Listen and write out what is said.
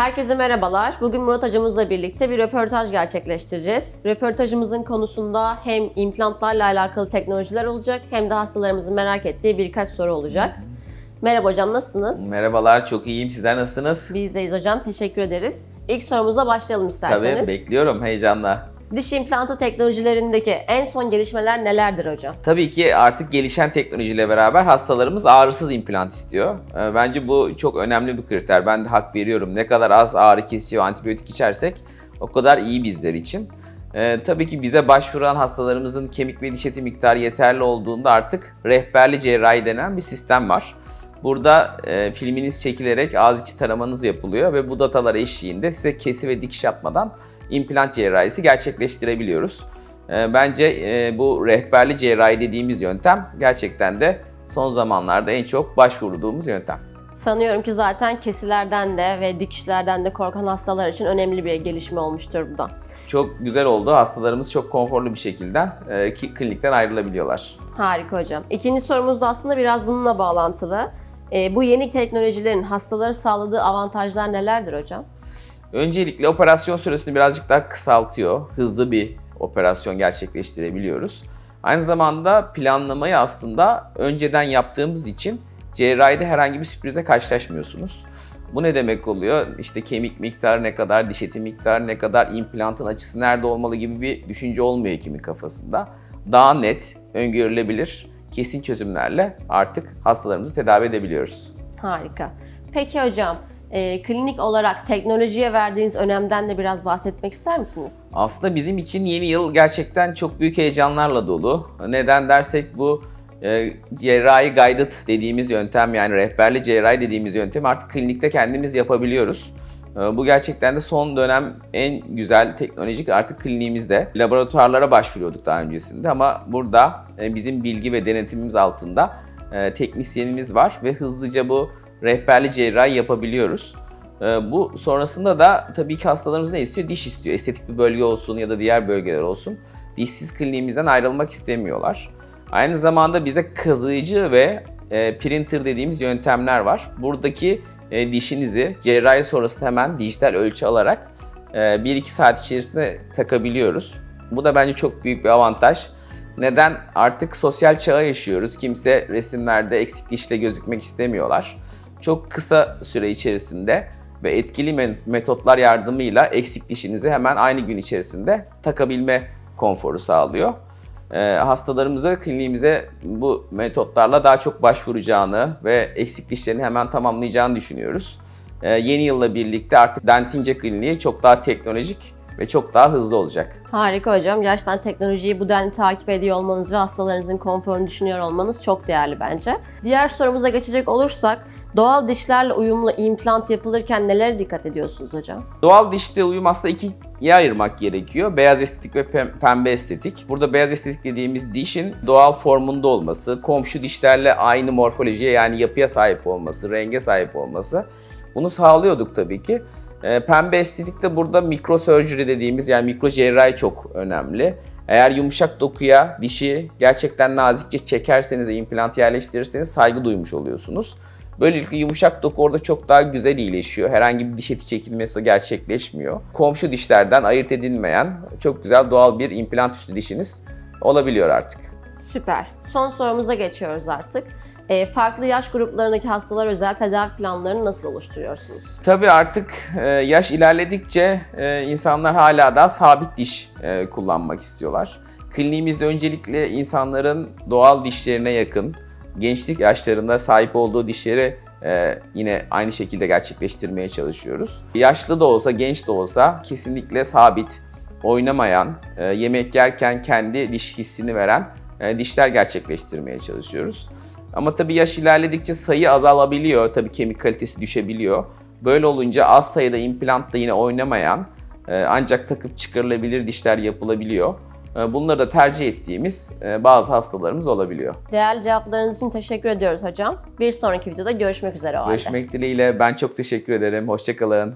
Herkese merhabalar. Bugün Murat hocamızla birlikte bir röportaj gerçekleştireceğiz. Röportajımızın konusunda hem implantlarla alakalı teknolojiler olacak hem de hastalarımızın merak ettiği birkaç soru olacak. Merhaba hocam nasılsınız? Merhabalar, çok iyiyim. Sizler nasılsınız? Bizdeyiz hocam. Teşekkür ederiz. İlk sorumuza başlayalım Tabii, isterseniz. bekliyorum heyecanla. Diş implantı teknolojilerindeki en son gelişmeler nelerdir hocam? Tabii ki artık gelişen teknolojiyle beraber hastalarımız ağrısız implant istiyor. Ee, Bence bu çok önemli bir kriter. Ben de hak veriyorum. Ne kadar az ağrı kesici antibiyotik içersek o kadar iyi bizler için. Ee, tabii ki bize başvuran hastalarımızın kemik ve diş eti miktarı yeterli olduğunda artık rehberli cerrahi denen bir sistem var. Burada e, filminiz çekilerek ağız içi taramanız yapılıyor ve bu datalar eşliğinde size kesi ve dikiş yapmadan implant cerrahisi gerçekleştirebiliyoruz. E, bence e, bu rehberli cerrahi dediğimiz yöntem gerçekten de son zamanlarda en çok başvurduğumuz yöntem. Sanıyorum ki zaten kesilerden de ve dikişlerden de korkan hastalar için önemli bir gelişme olmuştur bu da. Çok güzel oldu. Hastalarımız çok konforlu bir şekilde e, klinikten ayrılabiliyorlar. Harika hocam. İkinci sorumuz da aslında biraz bununla bağlantılı. Ee, bu yeni teknolojilerin hastalara sağladığı avantajlar nelerdir hocam? Öncelikle operasyon süresini birazcık daha kısaltıyor. Hızlı bir operasyon gerçekleştirebiliyoruz. Aynı zamanda planlamayı aslında önceden yaptığımız için cerrahide herhangi bir sürprize karşılaşmıyorsunuz. Bu ne demek oluyor? İşte kemik miktarı ne kadar, diş eti miktarı ne kadar, implantın açısı nerede olmalı gibi bir düşünce olmuyor hekimin kafasında. Daha net, öngörülebilir, kesin çözümlerle artık hastalarımızı tedavi edebiliyoruz. Harika. Peki hocam, e, klinik olarak teknolojiye verdiğiniz önemden de biraz bahsetmek ister misiniz? Aslında bizim için yeni yıl gerçekten çok büyük heyecanlarla dolu. Neden dersek bu e, cerrahi guided dediğimiz yöntem yani rehberli cerrahi dediğimiz yöntemi artık klinikte kendimiz yapabiliyoruz. E, bu gerçekten de son dönem en güzel teknolojik artık kliniğimizde. Laboratuvarlara başvuruyorduk daha öncesinde ama burada e, bizim bilgi ve denetimimiz altında e, teknisyenimiz var ve hızlıca bu rehberli cerrahi yapabiliyoruz. Ee, Bu sonrasında da tabii ki hastalarımız ne istiyor? Diş istiyor. Estetik bir bölge olsun ya da diğer bölgeler olsun. Dişsiz kliniğimizden ayrılmak istemiyorlar. Aynı zamanda bize kazıyıcı ve e, printer dediğimiz yöntemler var. Buradaki e, dişinizi cerrahi sonrasında hemen dijital ölçü alarak e, 1-2 saat içerisinde takabiliyoruz. Bu da bence çok büyük bir avantaj. Neden? Artık sosyal çağa yaşıyoruz. Kimse resimlerde eksik dişle gözükmek istemiyorlar. Çok kısa süre içerisinde ve etkili metotlar yardımıyla eksik dişinizi hemen aynı gün içerisinde takabilme konforu sağlıyor. Ee, hastalarımıza, kliniğimize bu metotlarla daha çok başvuracağını ve eksik dişlerini hemen tamamlayacağını düşünüyoruz. Ee, yeni yılla birlikte artık Dentince Kliniği çok daha teknolojik ve çok daha hızlı olacak. Harika hocam. Gerçekten teknolojiyi bu denli takip ediyor olmanız ve hastalarınızın konforunu düşünüyor olmanız çok değerli bence. Diğer sorumuza geçecek olursak, doğal dişlerle uyumlu implant yapılırken nelere dikkat ediyorsunuz hocam? Doğal dişte uyum aslında ikiye ayırmak gerekiyor. Beyaz estetik ve pem- pembe estetik. Burada beyaz estetik dediğimiz dişin doğal formunda olması, komşu dişlerle aynı morfolojiye yani yapıya sahip olması, renge sahip olması. Bunu sağlıyorduk tabii ki. Ee, Pembe estetikte burada mikrosurgery dediğimiz yani mikro cerrahi çok önemli. Eğer yumuşak dokuya dişi gerçekten nazikçe çekerseniz ve implant yerleştirirseniz saygı duymuş oluyorsunuz. Böylelikle yumuşak doku orada çok daha güzel iyileşiyor. Herhangi bir diş eti çekilmesi gerçekleşmiyor. Komşu dişlerden ayırt edilmeyen çok güzel doğal bir implant üstü dişiniz olabiliyor artık. Süper. Son sorumuza geçiyoruz artık. Ee, farklı yaş gruplarındaki hastalar özel tedavi planlarını nasıl oluşturuyorsunuz? Tabii artık e, yaş ilerledikçe e, insanlar hala daha sabit diş e, kullanmak istiyorlar. Kliniğimizde öncelikle insanların doğal dişlerine yakın, gençlik yaşlarında sahip olduğu dişleri e, yine aynı şekilde gerçekleştirmeye çalışıyoruz. Yaşlı da olsa, genç de olsa kesinlikle sabit, oynamayan, e, yemek yerken kendi diş hissini veren e, dişler gerçekleştirmeye çalışıyoruz. Ama tabii yaş ilerledikçe sayı azalabiliyor, tabii kemik kalitesi düşebiliyor. Böyle olunca az sayıda implantla yine oynamayan e, ancak takıp çıkarılabilir dişler yapılabiliyor. E, Bunları da tercih ettiğimiz e, bazı hastalarımız olabiliyor. Değerli cevaplarınız için teşekkür ediyoruz hocam. Bir sonraki videoda görüşmek üzere o halde. Görüşmek dileğiyle ben çok teşekkür ederim. Hoşçakalın.